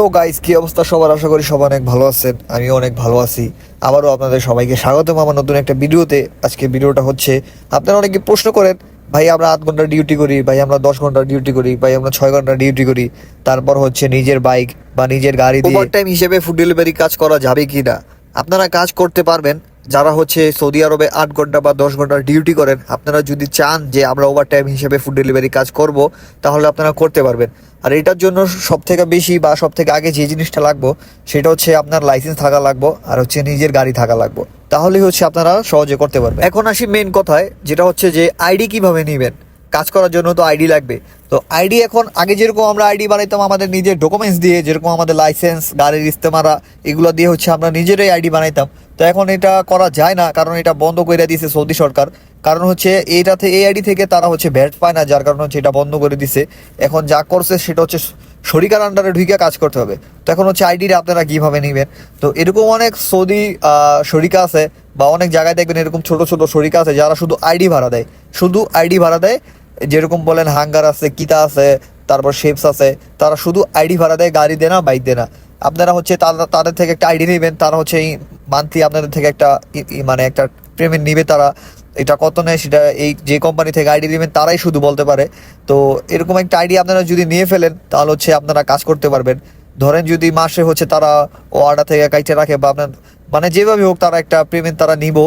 তো গাইস কি অবস্থা সবার? আশা করি সবাই অনেক ভালো আছেন আমি অনেক ভালো আছি। আবারও আপনাদের সবাইকে স্বাগতম আমার নতুন একটা ভিডিওতে। আজকে ভিডিওটা হচ্ছে, আপনারা অনেকে প্রশ্ন করেন, ভাই, আমরা আধ ঘণ্টা ডিউটি করি, ভাই, আমরা দশ ঘণ্টা ডিউটি করি, ভাই, আমরা ছয় ঘণ্টা ডিউটি করি। তারপর হচ্ছে নিজের বাইক বা নিজের গাড়ি দিয়ে টাইম হিসেবে ফুড ডেলিভারি কাজ করা যাবে কি না আপনারা কাজ করতে পারবেন যারা হচ্ছে সৌদি আরবে আট ঘণ্টা বা দশ ঘণ্টার ডিউটি করেন, আপনারা যদি চান যে আমরা ওভার টাইম হিসেবে ফুড ডেলিভারি কাজ করব, তাহলে আপনারা করতে পারবেন। আর এটার জন্য সব থেকে বেশি বা সব থেকে আগে যে জিনিসটা লাগবো, সেটা হচ্ছে আপনার লাইসেন্স থাকা লাগবো আর হচ্ছে নিজের গাড়ি থাকা লাগবো। তাহলেই হচ্ছে আপনারা সহজে করতে পারবেন। এখন আসি মেন কথায়, যেটা হচ্ছে যে আইডি কীভাবে নেবেন? কাজ করার জন্য তো আইডি লাগবে। তো আইডি এখন আগে যেরকম আমরা আইডি বানাইতাম, আমাদের নিজের ডকুমেন্টস দিয়ে যেরকম আমাদের লাইসেন্স গাড়ির ইস্তেমারা, এগুলো দিয়ে হচ্ছে আমরা নিজেরাই আইডি বানাইতাম। তো এখন এটা করা যায় না, কারণ এটা বন্ধ করে দিয়েছে সৌদি সরকার। কারণ হচ্ছে এইটাতে এই আইডি থেকে তারা হচ্ছে ভ্যাট পায় না, যার কারণে হচ্ছে এটা বন্ধ করে দিছে। এখন যা করছে সেটা হচ্ছে শরিকার আন্ডারে ঢুকে কাজ করতে হবে। তো এখন হচ্ছে আইডিটা আপনারা কীভাবে নেবেন? তো এরকম অনেক সৌদি শরিকা আছে, বা অনেক জায়গায় দেখবেন এরকম ছোট ছোট শরিকা আছে, যারা শুধু আইডি ভাড়া দেয়। শুধু আইডি ভাড়া দেয় যেরকম বলেন হাঙ্গার আছে, কিতা আছে, তারপর শেপস আছে, তারা শুধু আইডি ভাড়া দেয়, গাড়ি দেয় না বাইক দেয় না। আপনারা হচ্ছে তারা, তাদের থেকে একটা আইডি নেবেন, তারা হচ্ছে এই মান্থলি আপনাদের থেকে একটা মানে একটা পেমেন্ট নিবে তারা। এটা কত নেয় সেটা এই যে কোম্পানি থেকে আইডি নেবেন, তারাই শুধু বলতে পারে। তো এরকম একটা আইডি আপনারা যদি নিয়ে ফেলেন, তাহলে হচ্ছে আপনারা কাজ করতে পারবেন। ধরেন যদি মাসে হচ্ছে তারা ও অর্ডার থেকে কাইটে রাখে বা আপনার মানে যেভাবে হোক তারা একটা পেমেন্ট তারা নিব,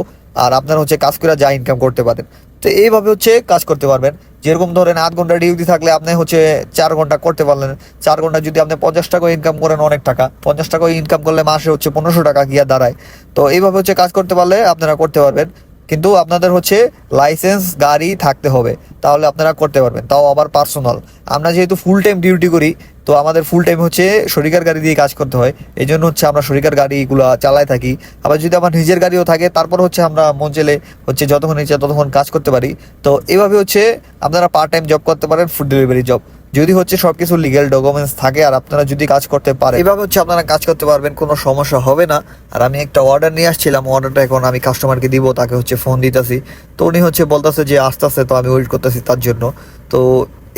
আর আপনারা হচ্ছে কাজ করে যা ইনকাম করতে পারেন। তো এইভাবে হচ্ছে কাজ করতে পারবেন। যেরকম ধরেন আধ ঘণ্টা ডিউটি থাকলে আপনি হচ্ছে চার ঘণ্টা করতে পারলেন। চার ঘণ্টা যদি আপনি পঞ্চাশ টাকা ইনকাম করেন, অনেক টাকা। পঞ্চাশ টাকা ইনকাম করলে মাসে হচ্ছে পনেরোশো টাকা গিয়া দাঁড়ায়। তো এইভাবে হচ্ছে কাজ করতে পারলে আপনারা করতে পারবেন। কিন্তু আপনাদের হচ্ছে লাইসেন্স গাড়ি থাকতে হবে। তাহলে আপনারা করতে পারবেন। তাও আবার পার্সোনাল আমরা যেহেতু ফুল টাইম ডিউটি করি, তো আমাদের ফুল টাইম হচ্ছে শরিকার গাড়ি দিয়ে কাজ করতে হয়। এই জন্য হচ্ছে আমরা শরিকার গাড়িগুলো চালায় থাকি। আবার যদি আমার নিজের গাড়িও থাকে, তারপর হচ্ছে আমরা মন মঞ্চেলে হচ্ছে যতক্ষণ ইচ্ছা ততক্ষণ কাজ করতে পারি। তো এভাবে হচ্ছে আপনারা পার্ট টাইম জব করতে পারেন ফুড ডেলিভারি জব যদি হচ্ছে সবকিছু লিগেল ডকুমেন্টস থাকে, আর আপনারা যদি কাজ করতে পারেন, এভাবে হচ্ছে আপনারা কাজ করতে পারবেন, কোনো সমস্যা হবে না। আর আমি একটা অর্ডার নিয়ে আসছিলাম অর্ডারটা এখন আমি কাস্টমারকে দিব, তাকে হচ্ছে ফোন দিতেছি। তো উনি হচ্ছে বলতেছে যে, আসতে আসতে, তো আমি ওয়েট করতেছি তার জন্য। তো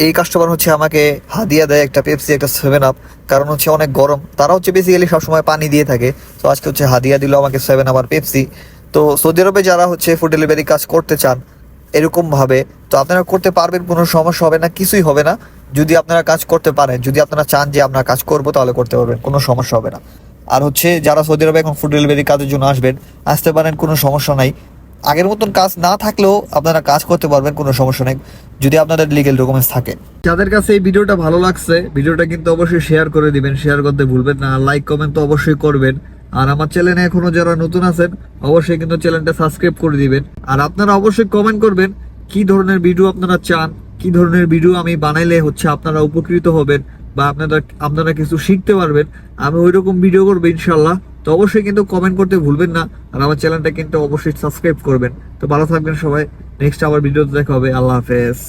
এই কাস্টমার হচ্ছে আমাকে হাদিয়া দেয় একটা পেপসি একটা সেভেন আপ কারণ হচ্ছে অনেক গরম। তারা হচ্ছে বেসিক্যালি সবসময় পানি দিয়ে থাকে। তো আজকে হচ্ছে হাদিয়া দিল আমাকে সেভেন আপ আর পেপসি তো সৌদি আরবে যারা হচ্ছে ফুড ডেলিভারি কাজ করতে চান, এরকমভাবে, তো আপনারা করতে পারবেন, কোনো সমস্যা হবে না, কিছুই হবে না। যদি আপনারা কাজ করতে পারেন, যদি আপনারা চান যে আমরা কাজ করব, তাহলে করতে পারবেন, কোনো সমস্যা হবে না। আর হচ্ছে যারা সৌদি আরবে এখন ফুড ডেলিভারি কাজের জন্য আসবেন, আসতে পারেন, কোনো সমস্যা নাই। আগের মতন কাজ না থাকলেও আপনারা কাজ করতে পারবেন, কোনো সমস্যা নেই, যদি আপনাদের লিগেল ডকুমেন্টস থাকে। যাদের কাছে এই ভিডিওটা ভালো লাগছে, ভিডিওটা কিন্তু অবশ্যই শেয়ার করে দিবেন শেয়ার করতে ভুলবেন না লাইক কমেন্ট তো অবশ্যই করবেন। আর আমার চ্যানেলে এখনও যারা নতুন আছেন, অবশ্যই কিন্তু চ্যানেলটা সাবস্ক্রাইব করে দিবেন। আর আপনারা অবশ্যই কমেন্ট করবেন, কি ধরনের ভিডিও আপনারা চান কি ধরনের ভিডিও আমি বানাইলে হচ্ছে আপনারা উপকৃত হবেন বা আপনারা আপনারা কিছু শিখতে পারবেন, আমি ওই রকম ভিডিও করব ইনশাল্লাহ। তো অবশ্যই কিন্তু কমেন্ট করতে ভুলবেন না, আর আমার চ্যানেলটা কিন্তু অবশ্যই সাবস্ক্রাইব করবেন। তো ভালো থাকবেন সবাই নেক্সট আবার ভিডিওতে দেখা হবে, আল্লাহ হাফেজ।